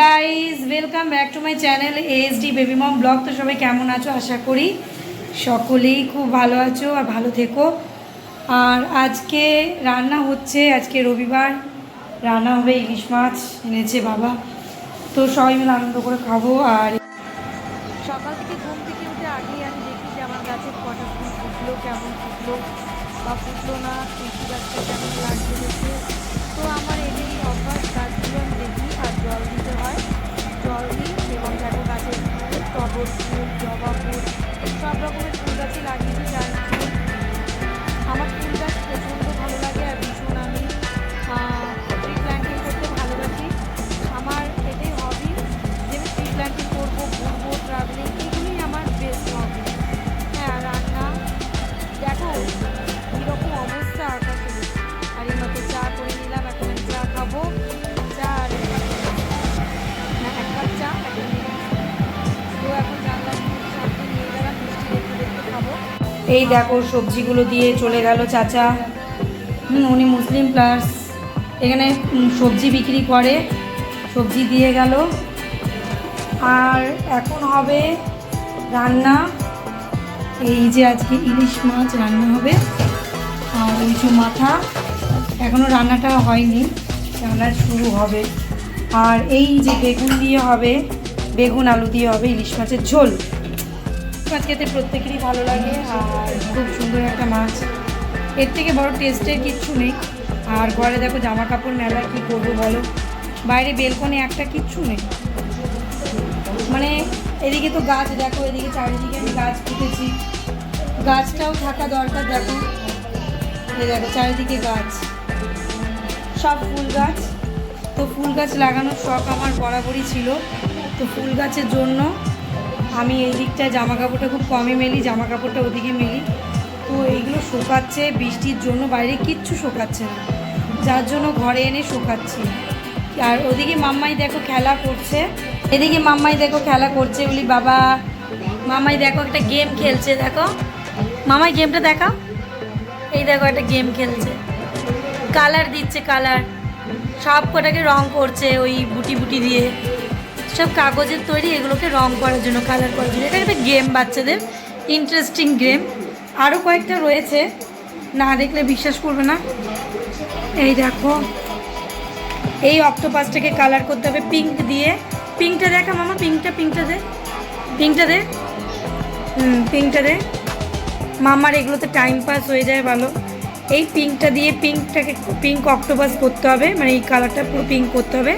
Guys welcome back to my channel S D baby mom blog তো সবাই কেমন আছো? আশা করি সকলেই খুব ভালো আছো আর ভালো থেকো। আর আজকে রান্না হচ্ছে, আজকে রবিবার। রান্না হবে ইলিশ মাছ এনেছে বাবা। তো সবাই মিলে আনন্দ করে খাব আর সকাল থেকে ঘুম থেকে উঠে আগেই আমি দেখি যে আমার গাছের কটা ফুল ফুটলো, কেমন ফুটলো, বা ফুটলো না, তুলসী গাছটা কেমন লাগছে তো আমার এটাই অভ্যাস, গাছগুলো আমি দেখি আর জল টগর জবা ফুল সব রকমের ফুল গাছই লাগিয়েছি যার এই দেখো সবজিগুলো দিয়ে চলে গেল চাচা। উনি মুসলিম প্লাস এখানে সবজি বিক্রি করে, সবজি দিয়ে গেল। আর এখন হবে রান্না। এই যে আজকে ইলিশ মাছ রান্না হবে। আর ইলিশ মাথা। এখনও রান্নাটা হয়নি রান্না শুরু হবে। আর এই যে বেগুন দিয়ে হবে, বেগুন আলু দিয়ে হবে ইলিশ মাছের ঝোল। মাছ খেতে প্রত্যেকেরই ভালো লাগে, আর খুব সুন্দর একটা মাছ। এর থেকে বড় টেস্টের কিচ্ছু নেই। আর ঘরে দেখো জামা কাপড় মেলা কী করব বলো? বাইরে বেলকনে একটা কিচ্ছু নেই। মানে এদিকে তো গাছ, দেখো এদিকে চারিদিকে আমি গাছ পুঁতেছি। গাছটাও থাকা দরকার, দেখো। এই দেখো চারিদিকে গাছ। সব ফুল গাছ। তো ফুল গাছ লাগানোর শখ আমার বরাবরই ছিল। তো ফুল গাছের জন্য আমি এই দিকটায় জামা কাপড়টা খুব কমই মেলি জামা কাপড়টা ওদিকে মেলি। তো এইগুলো শোকাচ্ছে, বৃষ্টির জন্য বাইরে কিচ্ছু শোকাচ্ছে না। যার জন্য ঘরে এনে শুকাচ্ছি। আর ওদিকে মাম্মাই দেখো খেলা করছে। এদিকে মাম্মাই দেখো খেলা করছে, বলি, বাবা মামাই দেখো একটা গেম খেলছে, দেখো। মামাই গেমটা দেখা এই দেখো একটা গেম খেলছে। কালার দিচ্ছে, কালার। সব কটাকে রং করছে ওই বুটি বুটি দিয়ে। সব কাগজের তৈরি, এগুলোকে রং করার জন্য কালার করার জন্য। এটা একটা গেম বাচ্চাদের ইন্টারেস্টিং গেম আরও কয়েকটা রয়েছে, না দেখলে বিশ্বাস করবে না। এই দেখো, এই অক্টোপাসটাকে কালার করতে হবে পিঙ্ক দিয়ে। পিঙ্কটা দেখা মামা পিঙ্কটা পিঙ্কটা দে। পিঙ্কটা দে। হুম পিঙ্কটা দে। মামার এগুলোতে টাইম পাস হয়ে যায় ভালো। এই পিঙ্কটা দিয়ে পিঙ্কটাকে পিঙ্ক অক্টোপাস করতে হবে। মানে এই কালারটা পুরো পিঙ্ক করতে হবে।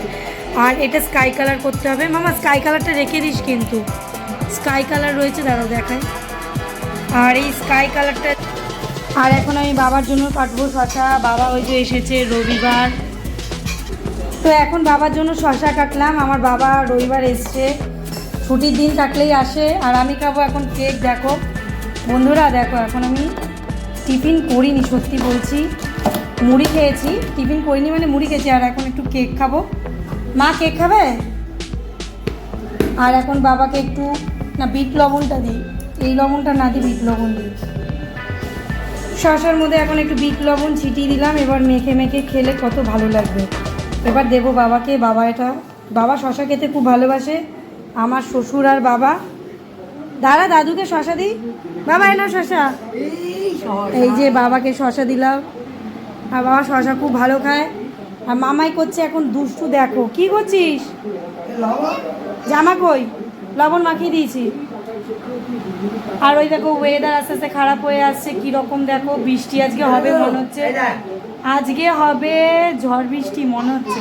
আর এটা স্কাই কালার করতে হবে। মামা স্কাই কালারটা রেখে দিস কিন্তু। স্কাই কালার রয়েছে দাদা দেখায় আর এই স্কাই কালারটা আর এখন আমি বাবার জন্য কাটবো শশা। বাবা ওই যে এসেছে রবিবার। তো এখন বাবার জন্য শশা কাটলাম। আমার বাবা রবিবার এসছে। ছুটির দিন কাটলেই আসে। আর আমি খাব এখন কেক দেখো। বন্ধুরা, দেখো, এখন আমি টিফিন করিনি, সত্যি বলছি। মুড়ি খেয়েছি। টিফিন করিনি মানে মুড়ি খেয়েছি। আর এখন একটু কেক খাব। মা কেক খাবে? আর এখন বাবাকে একটু না বিট লবণটা দিই এই লবণটা না দিই বিট লবণ দিই শশার মধ্যে এখন একটু বিট লবণ ছিটিয়ে দিলাম এবার মেখে মেখে খেলে কত ভালো লাগবে। এবার দেবো বাবাকে বাবা এটা বাবা শশা খেতে খুব ভালোবাসে আমার শ্বশুর আর বাবা। দাদা দাদুকে শশা দিই? বাবা এনা শশা। এই যে বাবাকে শশা দিলাম। আর বাবা শশা খুব ভালো খায়। আর মামাই করছে এখন দুষ্টু, দেখো। কি করছিস? জামা কই? লবণ মাখিয়ে দিয়েছি। আর ওই দেখো ওয়েদার আস্তে আস্তে খারাপ হয়ে আসছে, কীরকম দেখো, বৃষ্টি আজকে হবে মনে হচ্ছে। আজকে হবে ঝড় বৃষ্টি মনে হচ্ছে।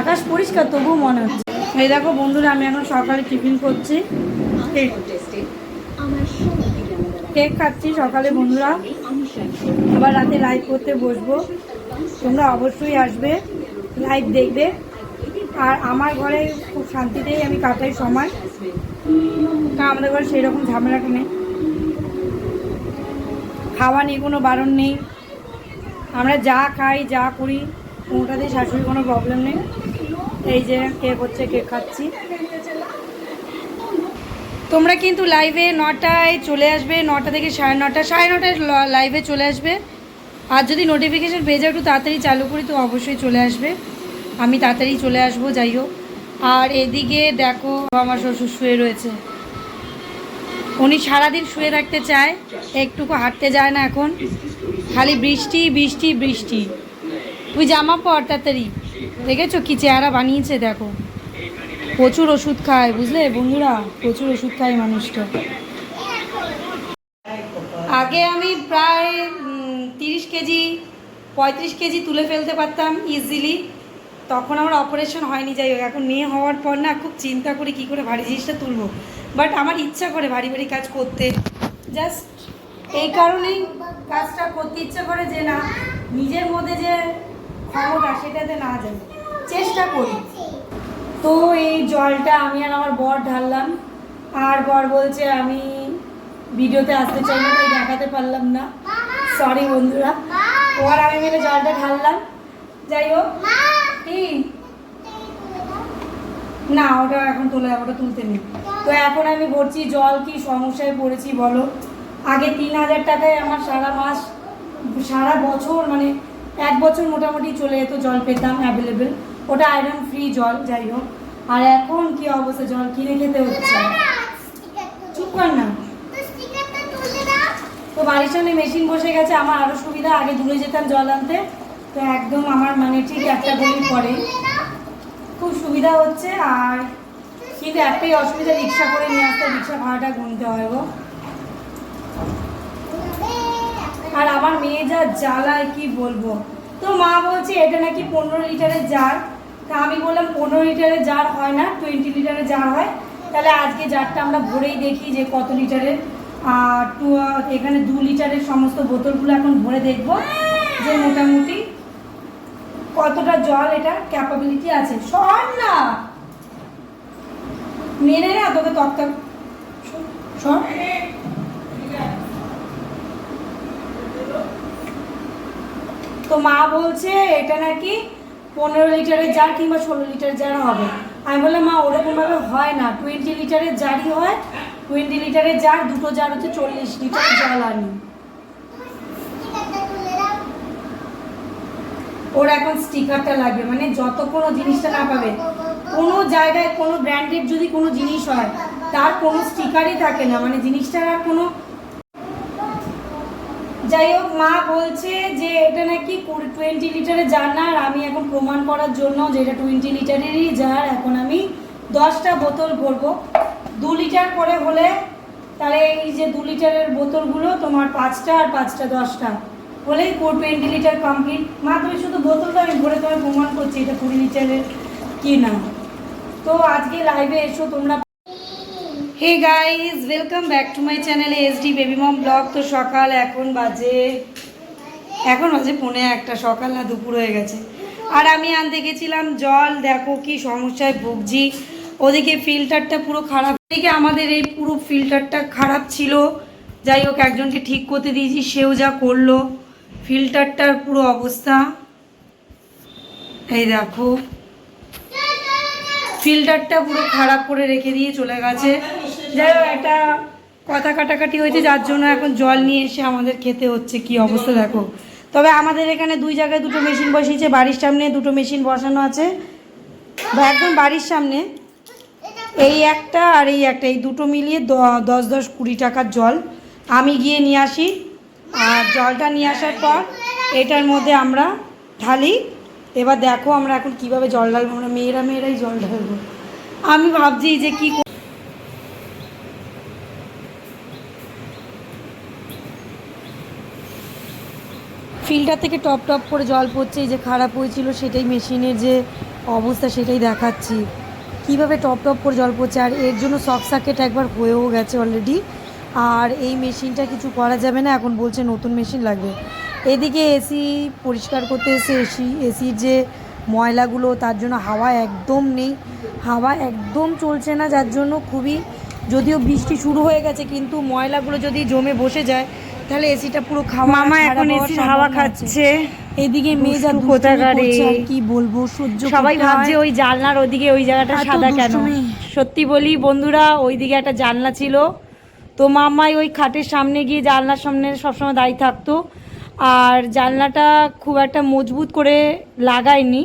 আকাশ পরিষ্কার তবুও মনে হচ্ছে। এই দেখো বন্ধুরা, আমি এখন সকালে টিফিন করছি। কেক। খাচ্ছি সকালে বন্ধুরা। আবার রাতে লাইভ করতে বসবো। তোমরা অবশ্যই আসবে লাইভ দেখবে। আর আমার ঘরে খুব শান্তিতেই আমি কাটাই সময় তা আমাদের ঘরে সেই রকম ঝামেলাটা নেই। খাওয়া নিয়ে কোনো বারণ নেই। আমরা যা খাই, যা করি কোনোটাতেই শাশুড়ি কোনো প্রবলেম নেই। এই যে কেক হচ্ছে কেক খাচ্ছি। তোমরা কিন্তু লাইভে নটায় চলে আসবে, নটা থেকে সাড়ে নটা, সাড়ে নটায় লাইভে চলে আসবে। আর যদি নোটিফিকেশান পেয়ে যাও একটু তাড়াতাড়ি চালু করি, তো অবশ্যই চলে আসবে। আমি তাড়াতাড়ি চলে আসব, যাই হোক। আর এদিকে দেখো, আমার শ্বশুর শুয়ে রয়েছে। উনি সারাদিন শুয়ে থাকতে চায়, একটুকু হাঁটতে যায় না এখন। খালি বৃষ্টি বৃষ্টি বৃষ্টি। তুই জামা পর তাড়াতাড়ি। দেখেছ কি চেহারা বানিয়েছে, দেখো। প্রচুর ওষুধ খায়, বুঝলে? বন্ধুরা, প্রচুর ওষুধ খায় মানুষটা। আগে আমি প্রায় তিরিশ কেজি, পঁয়ত্রিশ কেজি তুলে ফেলতে পারতাম ইজিলি তখন আমার অপারেশন হয়নি, যাই হোক, এখন মেয়ে হওয়ার পর না খুব চিন্তা করি কী করে ভারী জিনিসটা তুলবো। বাট আমার ইচ্ছা করে ভারী ভারী কাজ করতে। জাস্ট এই কারণেই কাজটা করতে ইচ্ছা করে যে না, নিজের মধ্যে যে ক্ষমতা সেটাতে না যায় চেষ্টা করি। তো এই জলটা আমি আর আমার বর ঢাললাম। আর বর বলছে, আমি ভিডিওতে আসতে চাই না, তাই দেখাতে পারলাম না। সরি বন্ধুরা। ও আর আমি মিলে জলটা ঢাললাম। যাই হোক। কি? না ওটা এখন তোলে ওটা তুলতে নেই। তো এখন আমি ভরছি জল কি সমস্যায় পড়েছি বলো। আগে তিন হাজার টাকায় আমার সারা মাস সারা বছর মানে এক বছর মোটামুটি চলে যেত জল পেতাম অ্যাভেলেবেল ওটা আয়রন ফ্রি জল যাই হোক। আর এখন কি অবস্থা? জল কিনে খেতে হচ্ছে। চুপ কর না। বাড়ির সামনে মেশিন বসে গেছে, আমার আরও সুবিধা, আগে দূরে যেতাম জল আনতে। তো একদম আমার মানে ঠিক একটা গলির পরে। খুব সুবিধা হচ্ছে, আর কিন্তু একটাই অসুবিধা, রিক্সা করে নিয়ে আসতে, রিক্সা ভাড়াটা গুনতে হয় গো। আর আমার মেয়ে যা জ্বালায়, কি বলব? তো মা বলছে, এটা নাকি পনেরো লিটারের জার তা আমি বললাম, পনেরো লিটারের জার হয় না টোয়েন্টি লিটারের জার হয়। তাহলে আজকে জারটা আমরা ভরেই দেখি যে কত লিটারের। টু এখানে দু লিটারের সমস্ত বোতলগুলো এখন ভরে দেখব যে মোটামুটি কতটা জল এটা ক্যাপাবিলিটি আছে। সর না। মেনে না তোকে সর তো মা বলছে এটা নাকি পনেরো লিটারের জার কিংবা ষোলো লিটার জার হবে। আমি বললাম, মা, ওরকমভাবে হয় না। টোয়েন্টি লিটারের জারই হয় টোয়েন্টি লিটারের জার দুটো জার হচ্ছে চল্লিশ লিটার জল আনি। ওর এখন স্টিকারটা লাগবে মানে যত কোনো জিনিসটা না পাবে। কোনো জায়গায় কোনো ব্র্যান্ডেড যদি কোনো জিনিস হয়, তার কোনো স্টিকারই থাকে না মানে জিনিসটার আর কোনো যাই হোক, মা বলছে যে এটা নাকি টোয়েন্টি লিটারের জার না, আর আমি এখন প্রমাণ করার জন্য যে এটা টোয়েন্টি লিটারেরই জার এখন আমি দশটা বোতল ভরবো। দু লিটার করে হলে তাহলে এই যে দু লিটারের বোতলগুলো তোমার পাঁচটা আর পাঁচটা দশটা হলেই টোয়েন্টি লিটার কমপ্লিট মা, তুমি শুধু বোতলটা আমি ভরে তোমায় প্রমাণ করছি এটা কুড়ি লিটারের কি না। তো আজকে লাইভে এসো তোমরা। Hey guys welcome back to my চ্যানেলে এসডি বেবি মম ব্লগ তো সকাল, এখন বাজে এখন বাজে পৌনে একটা, সকাল না দুপুর হয়ে গেছে। আর আমি আনতে গেছিলাম জল, দেখো কি সমস্যায় ভুগছি। ওদিকে ফিল্টারটা পুরো খারাপ। এদিকে আমাদের এই পুরো ফিল্টারটা খারাপ ছিল। যাই হোক, একজনকে ঠিক করতে দিয়েছি, সেও যা করল। ফিল্টারটার পুরো অবস্থা। এই দেখো। ফিল্টারটা পুরো খারাপ করে রেখে দিয়ে চলে গেছে। যাই হোক, একটা কথা কাটাকাটি হয়েছে, যার জন্য এখন জল নিয়ে এসে আমাদের খেতে হচ্ছে। কি অবস্থা দেখো। তবে আমাদের এখানে দুই জায়গায় দুটো মেশিন বসিয়েছে, বাড়ির সামনে দুটো মেশিন বসানো আছে। বা একদম বাড়ির সামনে। এই একটা আর এই একটা, এই দুটো মিলিয়ে দশ দশ কুড়ি টাকার জল। আমি গিয়ে নিয়ে আসি। আর জলটা নিয়ে আসার পর এটার মধ্যে আমরা ঢালি। এবার দেখো আমরা এখন কীভাবে জল ঢালবো। আমরা মেয়েরা মেয়েরাই জল ঢালবো। আমি ভাবছি যে কি ফিল্টার থেকে টপ টপ করে জল পড়ছে, এই যে খারাপ হয়েছিল সেটাই মেশিনের যে অবস্থা সেটাই দেখাচ্ছি। কীভাবে টপ টপ করে জল পড়ছে? আর এর জন্য শক সাকেট একবার হয়েও গেছে অলরেডি আর এই মেশিনটা কিছু করা যাবে না এখন বলছে নতুন মেশিন লাগবে। এদিকে এসি পরিষ্কার করতে এসে এসি এসির যে ময়লাগুলো তার জন্য হাওয়া একদম নেই। হাওয়া একদম চলছে না যার জন্য খুবই যদিও বৃষ্টি শুরু হয়ে গেছে কিন্তু ময়লাগুলো যদি জমে বসে যায় তাহলে এসিটা পুরো খাওয়া মামা এখন এসির হাওয়া খাচ্ছে। এদিকে মেয়ে যা কোথাকারে। কি বলব? সহ্য সবাই ভাবছে। ওই জানলার ওদিকে ওই জায়গাটা সাদা কেন? সত্যি বলি বন্ধুরা ওইদিকে একটা জানলা ছিল। তো মামাই ওই খাটের সামনে গিয়ে জানলার সামনে সবসময় দাঁড়িয়ে থাকতো। আর জানলাটা খুব একটা মজবুত করে লাগায়নি।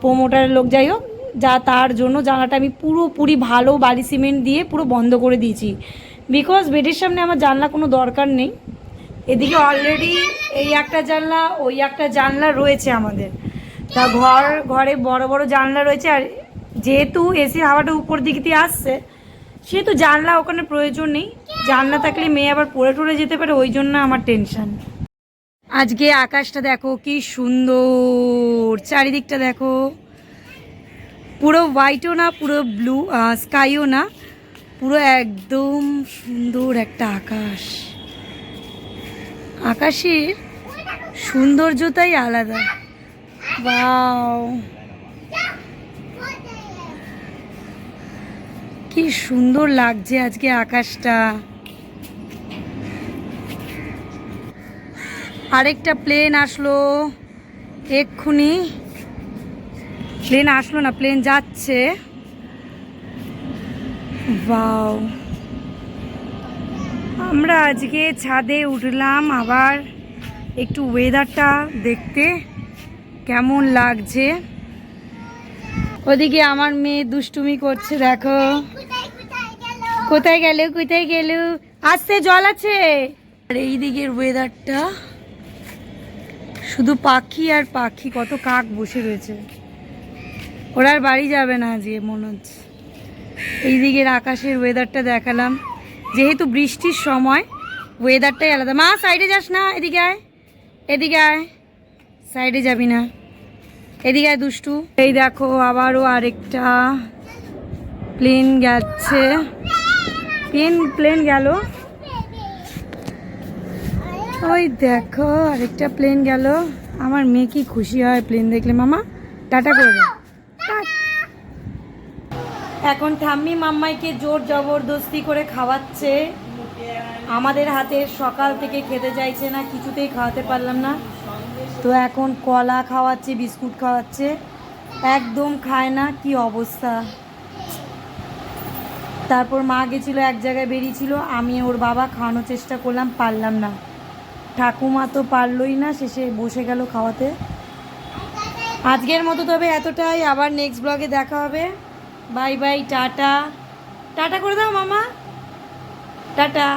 প্রোমোটারের লোক যাই হোক যা তার জন্য জানলাটা আমি পুরোপুরি ভালো বালি সিমেন্ট দিয়ে পুরো বন্ধ করে দিয়েছি। বিকজ বেডের সামনে আমার জানলা কোনো দরকার নেই। এদিকে অলরেডি এই একটা জানলা, ওই একটা জানলা রয়েছে আমাদের। তা ঘর, ঘরে বড় বড় জানলা রয়েছে, আর যেহেতু এসির হাওয়াটা উপর দিক দিয়ে আসছে, সেহেতু জানলা ওখানে প্রয়োজন নেই। জানলা থাকলে মেয়ে আবার পড়ে টরে যেতে পারে, ওই জন্য আমার টেনশন আজকে আকাশটা দেখো কি সুন্দর, চারিদিকটা দেখো। পুরো হোয়াইটও না, পুরো ব্লু স্কাইও না, পুরো একদম সুন্দর একটা আকাশ। আকাশের সৌন্দর্যটাই আলাদা। বাও কি সুন্দর লাগছে আজকে আকাশটা। আরেকটা প্লেন আসলো। এক্ষুনি। প্লেন আসলো না প্লেন যাচ্ছে। বাও আমরা আজকে ছাদে উঠলাম আবার একটু ওয়েদারটা দেখতে। কেমন লাগছে? ওদিকে আমার মেয়ে দুষ্টুমি করছে, দেখো। কোথায় গেল? কোথায় গেল? আসতে জল আছে। আর এই দিকের ওয়েদারটা শুধু পাখি আর পাখি, কত কাক বসে রয়েছে। ওরা আর বাড়ি যাবে না আজকে, মনে হচ্ছে। এই দিকের আকাশের ওয়েদারটা দেখালাম। যেহেতু বৃষ্টির সময় ওয়েদারটাই আলাদা। মা সাইডে যাস না, এদিকে আয়। এদিকে আয়। সাইডে যাবি না। এদিকে আয় দুষ্টু। এই দেখো, আবারও আরেকটা প্লেন যাচ্ছে প্লেন প্লেন গেল। ওই দেখো, আরেকটা প্লেন গেল। আমার মেয়ে কি খুশি হয় প্লেন দেখলে, মামা? টাটা করে এখন ঠাম্মি মাম্মাইকে জোর জবরদস্তি করে খাওয়াচ্ছে। আমাদের হাতে সকাল থেকে খেতে চাইছে না, কিছুতেই খাওয়াতে পারলাম না। তো এখন কলা খাওয়াচ্ছে, বিস্কুট খাওয়াচ্ছে, একদম খায় না, কি অবস্থা? তারপর মা গেছিল, এক জায়গায় বেরিয়েছিল, আমি ওর বাবা খাওয়ানোর চেষ্টা করলাম, পারলাম না। ঠাকুমা তো পারলই না, শেষে বসে গেল খাওয়াতে। আজকের মতো তবে এতটাই, আবার নেক্সট ব্লগে দেখা হবে। Bye bye tata. টাটা করে দাও মামা। টাটা।